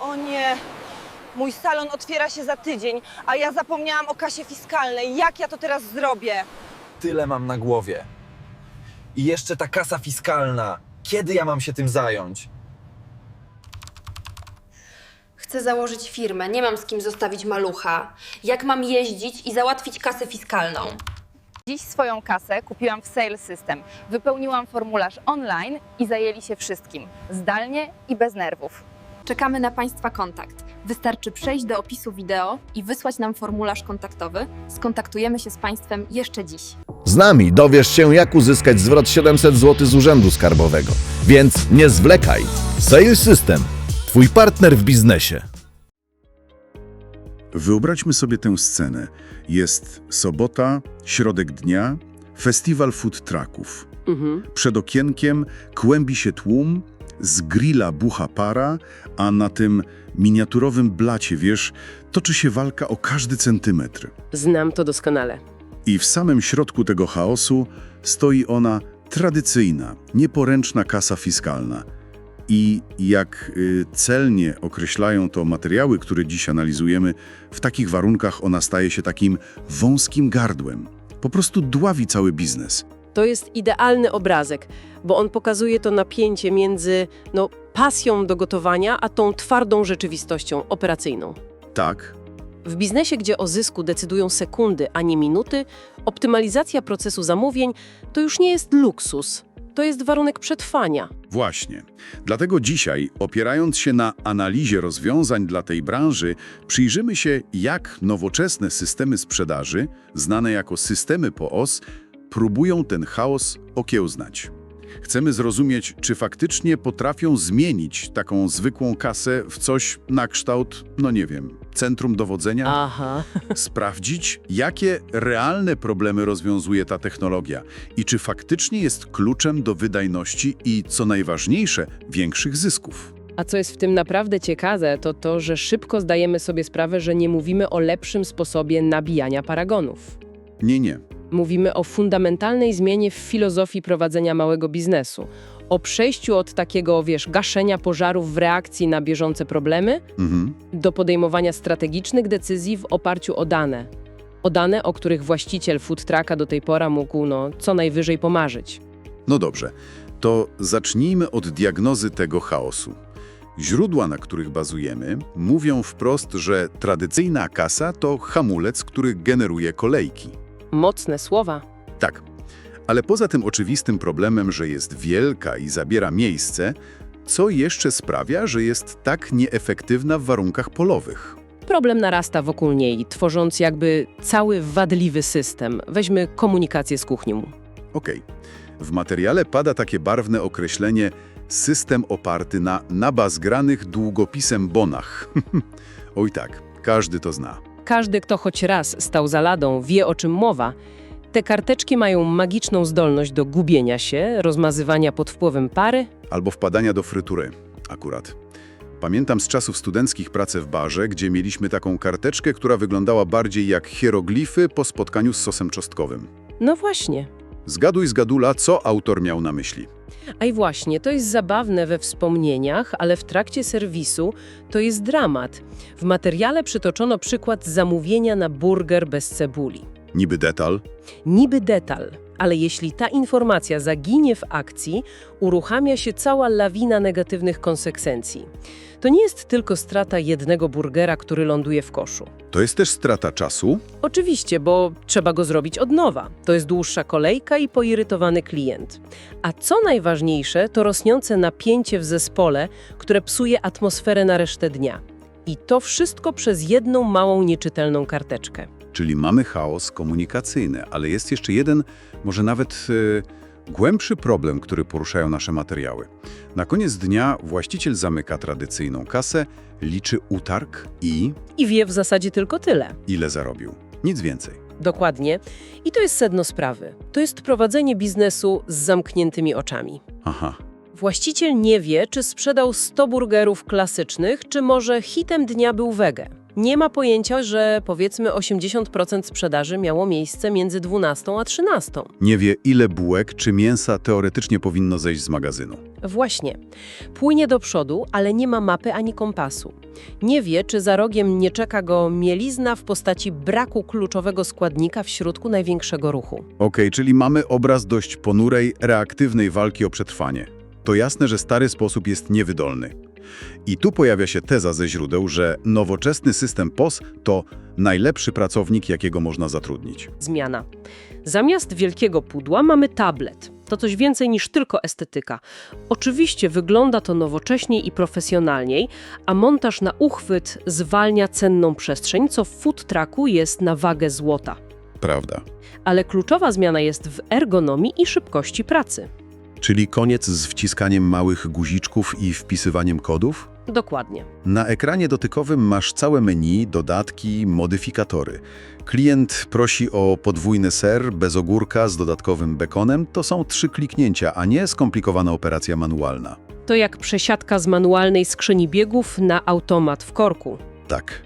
O nie, mój salon otwiera się za tydzień, a ja zapomniałam o kasie fiskalnej. Jak ja to teraz zrobię? Tyle mam na głowie. I jeszcze ta kasa fiskalna. Kiedy ja mam się tym zająć? Chcę założyć firmę, nie mam z kim zostawić malucha. Jak mam jeździć i załatwić kasę fiskalną? Dziś swoją kasę kupiłam w Sales System. Wypełniłam formularz online i zajęli się wszystkim. Zdalnie i bez nerwów. Czekamy na Państwa kontakt. Wystarczy przejść do opisu wideo i wysłać nam formularz kontaktowy. Skontaktujemy się z Państwem jeszcze dziś. Z nami dowiesz się, jak uzyskać zwrot 700 zł z Urzędu Skarbowego. Więc nie zwlekaj. Sales System. Twój partner w biznesie. Wyobraźmy sobie tę scenę. Jest sobota, środek dnia, festiwal food trucków. Przed okienkiem kłębi się tłum, z grilla bucha para, a na tym miniaturowym blacie, wiesz, toczy się walka o każdy centymetr. Znam to doskonale. I w samym środku tego chaosu stoi ona tradycyjna, nieporęczna kasa fiskalna. I jak y, celnie określają to materiały, które dziś analizujemy, w takich warunkach ona staje się takim wąskim gardłem. Po prostu dławi cały biznes. To jest idealny obrazek, bo on pokazuje to napięcie między no, pasją do gotowania, a tą twardą rzeczywistością operacyjną. Tak, W biznesie, gdzie o zysku decydują sekundy, a nie minuty, optymalizacja procesu zamówień to już nie jest luksus. To jest warunek przetrwania. Właśnie. Dlatego dzisiaj, opierając się na analizie rozwiązań dla tej branży, przyjrzymy się, jak nowoczesne systemy sprzedaży, znane jako systemy POS, próbują ten chaos okiełznać. Chcemy zrozumieć, czy faktycznie potrafią zmienić taką zwykłą kasę w coś na kształt, no nie wiem, centrum dowodzenia? Aha. sprawdzić, jakie realne problemy rozwiązuje ta technologia i czy faktycznie jest kluczem do wydajności i, co najważniejsze, większych zysków. A co jest w tym naprawdę ciekawe, to to, że szybko zdajemy sobie sprawę, że nie mówimy o lepszym sposobie nabijania paragonów. Nie, nie. Mówimy o fundamentalnej zmianie w filozofii prowadzenia małego biznesu. O przejściu od takiego, wiesz, gaszenia pożarów w reakcji na bieżące problemy Mhm. do podejmowania strategicznych decyzji w oparciu o dane. O dane, o których właściciel food trucka do tej pory mógł, no, co najwyżej pomarzyć. No dobrze, to zacznijmy od diagnozy tego chaosu. Źródła, na których bazujemy, mówią wprost, że tradycyjna kasa to hamulec, który generuje kolejki. Mocne słowa. Tak, ale poza tym oczywistym problemem, że jest wielka i zabiera miejsce, co jeszcze sprawia, że jest tak nieefektywna w warunkach polowych? Problem narasta wokół niej, tworząc jakby cały wadliwy system. Weźmy komunikację z kuchnią. Okej. W materiale pada takie barwne określenie system oparty na nabazgranych długopisem bonach. Oj tak, każdy to zna. Każdy, kto choć raz stał za ladą, wie o czym mowa. Te karteczki mają magiczną zdolność do gubienia się, rozmazywania pod wpływem pary. Albo wpadania do frytury, akurat. Pamiętam z czasów studenckich pracę w barze, gdzie mieliśmy taką karteczkę, która wyglądała bardziej jak hieroglify po spotkaniu z sosem czosnkowym. No właśnie. Zgaduj z gadula, co autor miał na myśli. A i właśnie, to jest zabawne we wspomnieniach, ale w trakcie serwisu to jest dramat. W materiale przytoczono przykład zamówienia na burger bez cebuli. Niby detal, Niby detal, ale jeśli ta informacja zaginie w akcji, uruchamia się cała lawina negatywnych konsekwencji. To nie jest tylko strata jednego burgera, który ląduje w koszu. to jest też strata czasu, Oczywiście, bo trzeba go zrobić od nowa. To jest dłuższa kolejka i poirytowany klient. A co najważniejsze, to rosnące napięcie w zespole, które psuje atmosferę na resztę dnia. I to wszystko przez jedną małą, nieczytelną karteczkę. Czyli mamy chaos komunikacyjny, ale jest jeszcze jeden, może nawet e, głębszy problem, który poruszają nasze materiały. Na koniec dnia właściciel zamyka tradycyjną kasę, liczy utarg i I wie w zasadzie tylko tyle. ile zarobił. Nic więcej. Dokładnie. I to jest sedno sprawy. To jest prowadzenie biznesu z zamkniętymi oczami. Aha, Właściciel nie wie, czy sprzedał 100 burgerów klasycznych, czy może hitem dnia był wege. Nie ma pojęcia, że powiedzmy 80% sprzedaży miało miejsce między 12 a 13. Nie wie, ile bułek czy mięsa teoretycznie powinno zejść z magazynu. Właśnie. Płynie do przodu, ale nie ma mapy ani kompasu. Nie wie, czy za rogiem nie czeka go mielizna w postaci braku kluczowego składnika w środku największego ruchu. Okej, czyli mamy obraz dość ponurej, reaktywnej walki o przetrwanie. To jasne, że stary sposób jest niewydolny. I tu pojawia się teza ze źródeł, że nowoczesny system POS to najlepszy pracownik, jakiego można zatrudnić. Zmiana. Zamiast wielkiego pudła mamy tablet. To coś więcej niż tylko estetyka. Oczywiście wygląda to nowocześniej i profesjonalniej, a montaż na uchwyt zwalnia cenną przestrzeń, co w food trucku jest na wagę złota. Prawda. Ale kluczowa zmiana jest w ergonomii i szybkości pracy. Czyli koniec z wciskaniem małych guziczków i wpisywaniem kodów? Dokładnie. Na ekranie dotykowym masz całe menu, dodatki, modyfikatory. Klient prosi o podwójny ser bez ogórka z dodatkowym bekonem. To są trzy kliknięcia, a nie skomplikowana operacja manualna. To jak przesiadka z manualnej skrzyni biegów na automat w korku. Tak.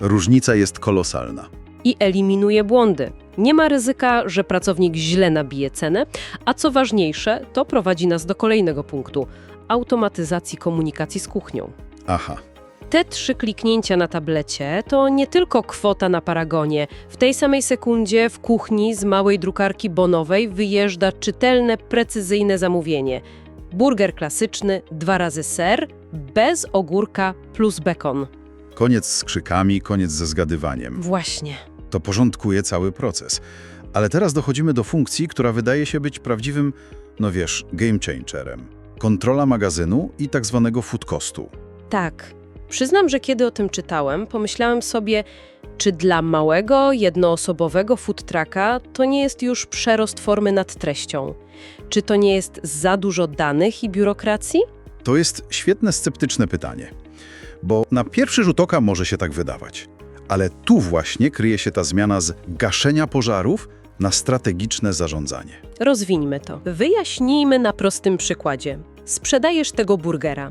Różnica jest kolosalna. I eliminuje błędy. Nie ma ryzyka, że pracownik źle nabije cenę, a co ważniejsze, to prowadzi nas do kolejnego punktu automatyzacji komunikacji z kuchnią. Aha. Te trzy kliknięcia na tablecie to nie tylko kwota na paragonie. W tej samej sekundzie w kuchni z małej drukarki bonowej wyjeżdża czytelne, precyzyjne zamówienie. Burger klasyczny, dwa razy ser, bez ogórka plus bekon. Koniec z krzykami, koniec ze zgadywaniem. Właśnie. To porządkuje cały proces. Ale teraz dochodzimy do funkcji, która wydaje się być prawdziwym, no wiesz, game changerem. Kontrola magazynu i tak zwanego food costu. Tak. Przyznam, że kiedy o tym czytałem, pomyślałem sobie, czy dla małego, jednoosobowego food trucka to nie jest już przerost formy nad treścią? Czy to nie jest za dużo danych i biurokracji? To jest świetne sceptyczne pytanie, bo na pierwszy rzut oka może się tak wydawać. Ale tu właśnie kryje się ta zmiana z gaszenia pożarów na strategiczne zarządzanie. Rozwińmy to. Wyjaśnijmy na prostym przykładzie. Sprzedajesz tego burgera.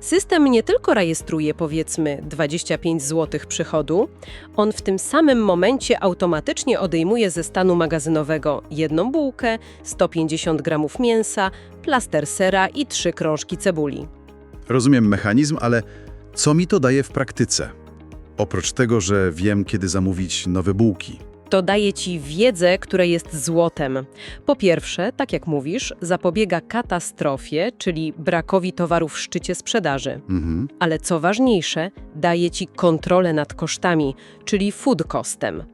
System nie tylko rejestruje powiedzmy 25 zł przychodu, on w tym samym momencie automatycznie odejmuje ze stanu magazynowego jedną bułkę, 150 gramów mięsa, plaster sera i trzy krążki cebuli. Rozumiem mechanizm, ale co mi to daje w praktyce? Oprócz tego, że wiem, kiedy zamówić nowe bułki. To daje ci wiedzę, która jest złotem. Po pierwsze, tak jak mówisz, zapobiega katastrofie, czyli brakowi towaru w szczycie sprzedaży. Mhm. Ale co ważniejsze, daje ci kontrolę nad kosztami, czyli food costem.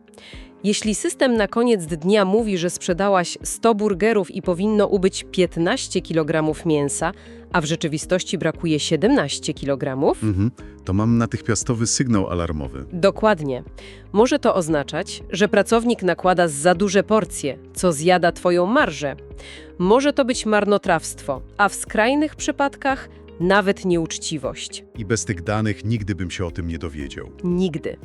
Jeśli system na koniec dnia mówi, że sprzedałaś 100 burgerów i powinno ubyć 15 kg mięsa, a w rzeczywistości brakuje 17 kg, Mhm. To mam natychmiastowy sygnał alarmowy. Dokładnie. Może to oznaczać, że pracownik nakłada za duże porcje, co zjada Twoją marżę. Może to być marnotrawstwo, a w skrajnych przypadkach nawet nieuczciwość. I bez tych danych nigdy bym się o tym nie dowiedział. Nigdy.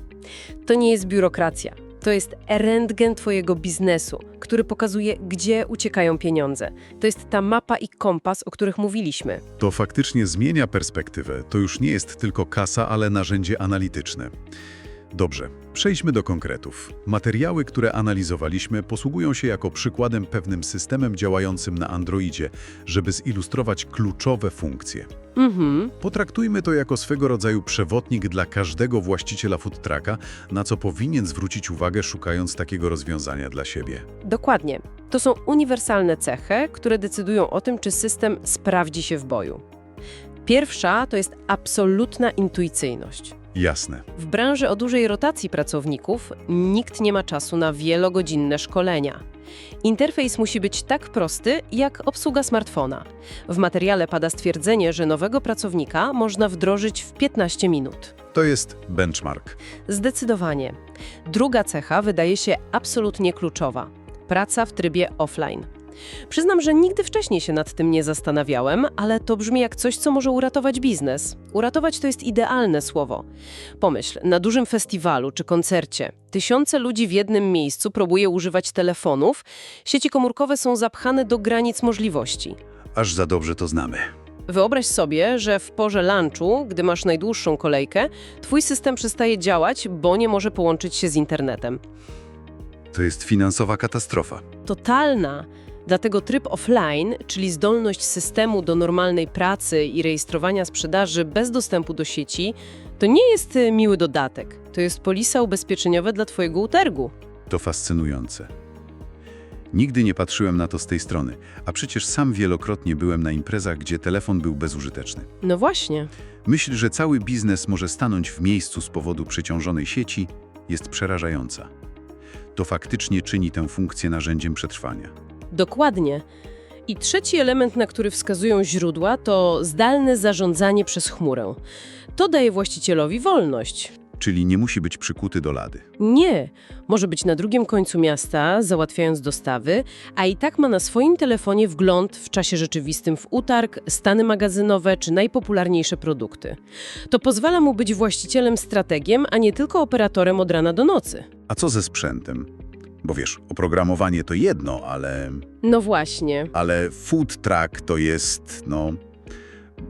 To nie jest biurokracja. To jest rentgen Twojego biznesu, który pokazuje, gdzie uciekają pieniądze. To jest ta mapa i kompas, o których mówiliśmy. To faktycznie zmienia perspektywę. To już nie jest tylko kasa, ale narzędzie analityczne. Dobrze, przejdźmy do konkretów. Materiały, które analizowaliśmy, posługują się jako przykładem pewnym systemem działającym na Androidzie, żeby zilustrować kluczowe funkcje. Mhm. Potraktujmy to jako swego rodzaju przewodnik dla każdego właściciela food trucka, na co powinien zwrócić uwagę szukając takiego rozwiązania dla siebie. Dokładnie. To są uniwersalne cechy, które decydują o tym, czy system sprawdzi się w boju. Pierwsza to jest absolutna intuicyjność. Jasne. W branży o dużej rotacji pracowników nikt nie ma czasu na wielogodzinne szkolenia. Interfejs musi być tak prosty jak obsługa smartfona. W materiale pada stwierdzenie, że nowego pracownika można wdrożyć w 15 minut. To jest benchmark. Zdecydowanie. Druga cecha wydaje się absolutnie kluczowa praca w trybie offline. Przyznam, że nigdy wcześniej się nad tym nie zastanawiałem, ale to brzmi jak coś, co może uratować biznes. Uratować to jest idealne słowo. Pomyśl, na dużym festiwalu czy koncercie tysiące ludzi w jednym miejscu próbuje używać telefonów, sieci komórkowe są zapchane do granic możliwości. Aż za dobrze to znamy. Wyobraź sobie, że w porze lunchu, gdy masz najdłuższą kolejkę, twój system przestaje działać, bo nie może połączyć się z internetem. To jest finansowa katastrofa. Totalna. Dlatego tryb offline, czyli zdolność systemu do normalnej pracy i rejestrowania sprzedaży bez dostępu do sieci, to nie jest y, miły dodatek. To jest polisa ubezpieczeniowa dla twojego utergu. To fascynujące. Nigdy nie patrzyłem na to z tej strony, a przecież sam wielokrotnie byłem na imprezach, gdzie telefon był bezużyteczny. No właśnie. Myśl, że cały biznes może stanąć w miejscu z powodu przeciążonej sieci, jest przerażająca. To faktycznie czyni tę funkcję narzędziem przetrwania. Dokładnie. I trzeci element, na który wskazują źródła, to zdalne zarządzanie przez chmurę. To daje właścicielowi wolność. Czyli nie musi być przykuty do lady. Nie, może być na drugim końcu miasta, załatwiając dostawy, a i tak ma na swoim telefonie wgląd w czasie rzeczywistym w utarg, stany magazynowe czy najpopularniejsze produkty. To pozwala mu być właścicielem strategiem, a nie tylko operatorem od rana do nocy. A co ze sprzętem? Bo wiesz, oprogramowanie to jedno, ale, No właśnie. ale food truck to jest, no,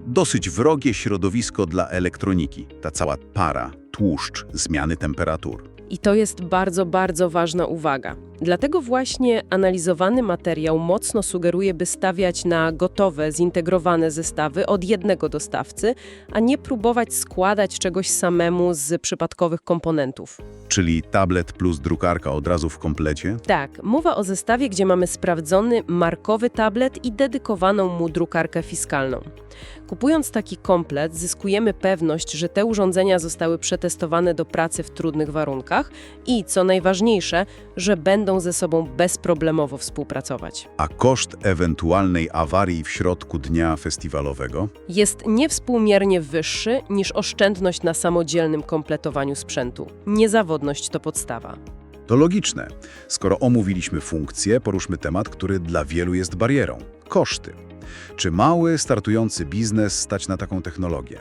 dosyć wrogie środowisko dla elektroniki. Ta cała para, tłuszcz, zmiany temperatur. I to jest bardzo, bardzo ważna uwaga. Dlatego właśnie analizowany materiał mocno sugeruje, by stawiać na gotowe, zintegrowane zestawy od jednego dostawcy, a nie próbować składać czegoś samemu z przypadkowych komponentów. Czyli tablet plus drukarka od razu w komplecie? Tak, mowa o zestawie, gdzie mamy sprawdzony markowy tablet i dedykowaną mu drukarkę fiskalną. Kupując taki komplet, zyskujemy pewność, że te urządzenia zostały przetestowane do pracy w trudnych warunkach i, co najważniejsze, że będą ze sobą bezproblemowo współpracować. A koszt ewentualnej awarii w środku dnia festiwalowego? Jest niewspółmiernie wyższy niż oszczędność na samodzielnym kompletowaniu sprzętu. Niezawodność to podstawa. To logiczne. Skoro omówiliśmy funkcję, poruszmy temat, który dla wielu jest barierą. Koszty. Czy mały, startujący biznes stać na taką technologię?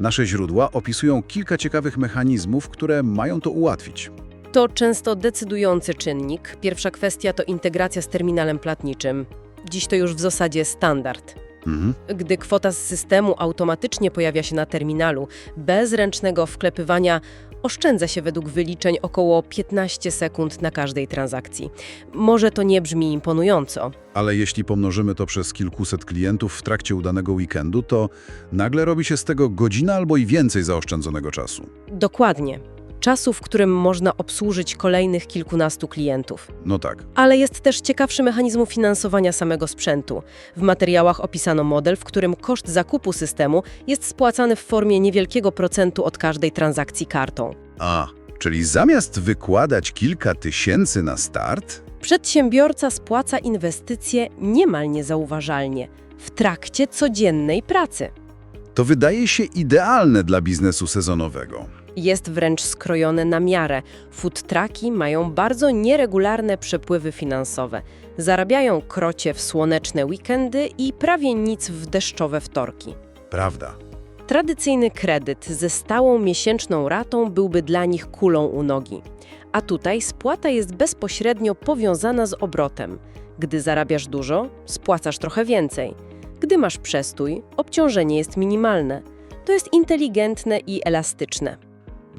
Nasze źródła opisują kilka ciekawych mechanizmów, które mają to ułatwić. To często decydujący czynnik. Pierwsza kwestia to integracja z terminalem płatniczym. Dziś to już w zasadzie standard. Mhm. Gdy kwota z systemu automatycznie pojawia się na terminalu, bez ręcznego wklepywania, oszczędza się według wyliczeń około 15 sekund na każdej transakcji. Może to nie brzmi imponująco. Ale jeśli pomnożymy to przez kilkuset klientów w trakcie udanego weekendu, to nagle robi się z tego godzina albo i więcej zaoszczędzonego czasu. Dokładnie. Czasu, w którym można obsłużyć kolejnych kilkunastu klientów. No tak. Ale jest też ciekawszy mechanizm finansowania samego sprzętu. W materiałach opisano model, w którym koszt zakupu systemu jest spłacany w formie niewielkiego procentu od każdej transakcji kartą. A, czyli zamiast wykładać kilka tysięcy na start, Przedsiębiorca spłaca inwestycje niemal niezauważalnie w trakcie codziennej pracy. to wydaje się idealne dla biznesu sezonowego. Jest wręcz skrojone na miarę. Food trucki mają bardzo nieregularne przepływy finansowe. Zarabiają krocie w słoneczne weekendy i prawie nic w deszczowe wtorki. Prawda. Tradycyjny kredyt ze stałą miesięczną ratą byłby dla nich kulą u nogi. A tutaj spłata jest bezpośrednio powiązana z obrotem. Gdy zarabiasz dużo, spłacasz trochę więcej. Gdy masz przestój, obciążenie jest minimalne. To jest inteligentne i elastyczne.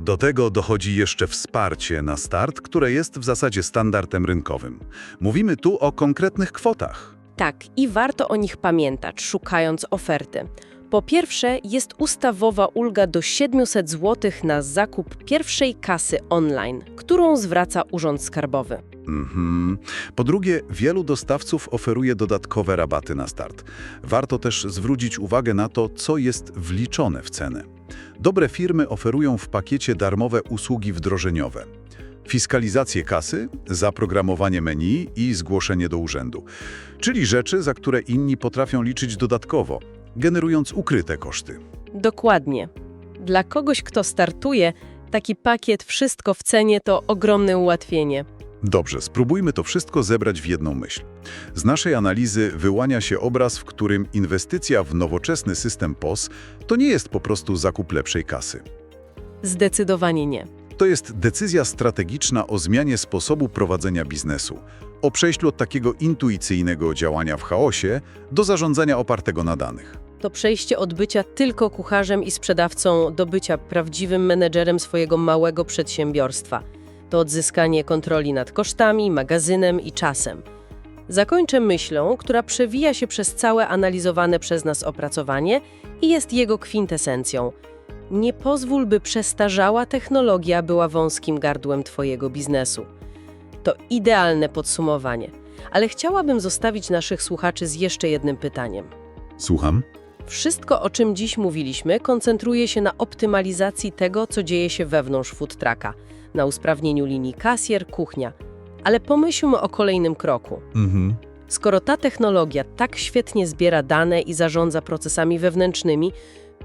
Do tego dochodzi jeszcze wsparcie na start, które jest w zasadzie standardem rynkowym. Mówimy tu o konkretnych kwotach. Tak, i warto o nich pamiętać, szukając oferty. Po pierwsze, jest ustawowa ulga do 700 zł na zakup pierwszej kasy online, którą zwraca Urząd Skarbowy. Mhm. Po drugie, wielu dostawców oferuje dodatkowe rabaty na start. Warto też zwrócić uwagę na to, co jest wliczone w cenę. Dobre firmy oferują w pakiecie darmowe usługi wdrożeniowe. Fiskalizację kasy, zaprogramowanie menu i zgłoszenie do urzędu. Czyli rzeczy, za które inni potrafią liczyć dodatkowo, generując ukryte koszty. Dokładnie. Dla kogoś, kto startuje, taki pakiet wszystko w cenie to ogromne ułatwienie. Dobrze, spróbujmy to wszystko zebrać w jedną myśl. Z naszej analizy wyłania się obraz, w którym inwestycja w nowoczesny system POS to nie jest po prostu zakup lepszej kasy. Zdecydowanie nie. To jest decyzja strategiczna o zmianie sposobu prowadzenia biznesu, o przejściu od takiego intuicyjnego działania w chaosie do zarządzania opartego na danych. To przejście od bycia tylko kucharzem i sprzedawcą do bycia prawdziwym menedżerem swojego małego przedsiębiorstwa. To odzyskanie kontroli nad kosztami, magazynem i czasem. Zakończę myślą, która przewija się przez całe analizowane przez nas opracowanie i jest jego kwintesencją. Nie pozwól, by przestarzała technologia była wąskim gardłem Twojego biznesu. To idealne podsumowanie, ale chciałabym zostawić naszych słuchaczy z jeszcze jednym pytaniem. Słucham? Wszystko, o czym dziś mówiliśmy, koncentruje się na optymalizacji tego, co dzieje się wewnątrz food trucka, na usprawnieniu linii kasjer, kuchnia. Ale pomyślmy o kolejnym kroku. Mhm. Skoro ta technologia tak świetnie zbiera dane i zarządza procesami wewnętrznymi,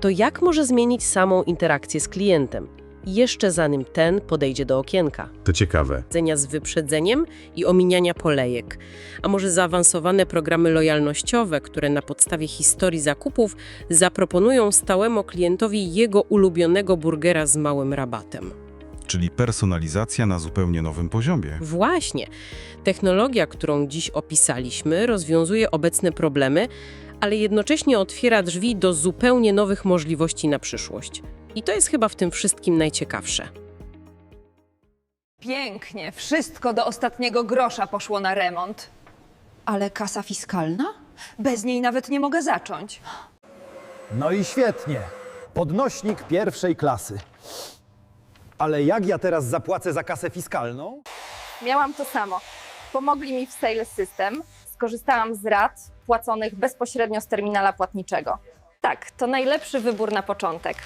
to jak może zmienić samą interakcję z klientem? Jeszcze zanim ten podejdzie do okienka. To ciekawe. Jedzenia z wyprzedzeniem i ominiania polejek. A może zaawansowane programy lojalnościowe, które na podstawie historii zakupów zaproponują stałemu klientowi jego ulubionego burgera z małym rabatem. Czyli personalizacja na zupełnie nowym poziomie. Właśnie. Technologia, którą dziś opisaliśmy, rozwiązuje obecne problemy, ale jednocześnie otwiera drzwi do zupełnie nowych możliwości na przyszłość. I to jest chyba w tym wszystkim najciekawsze. Pięknie, wszystko do ostatniego grosza poszło na remont. Ale kasa fiskalna? Bez niej nawet nie mogę zacząć. No i świetnie. Podnośnik pierwszej klasy. Ale jak ja teraz zapłacę za kasę fiskalną? Miałam to samo. Pomogli mi w Sales System. Skorzystałam z rat płaconych bezpośrednio z terminala płatniczego. Tak, to najlepszy wybór na początek.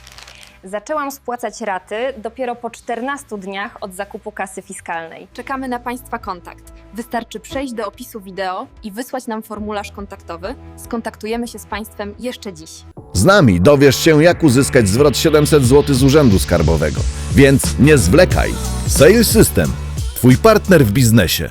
Zaczęłam spłacać raty dopiero po 14 dniach od zakupu kasy fiskalnej. Czekamy na Państwa kontakt. Wystarczy przejść do opisu wideo i wysłać nam formularz kontaktowy. Skontaktujemy się z Państwem jeszcze dziś. Z nami dowiesz się, jak uzyskać zwrot 700 zł z Urzędu Skarbowego. Więc nie zwlekaj. Sales System. Twój partner w biznesie.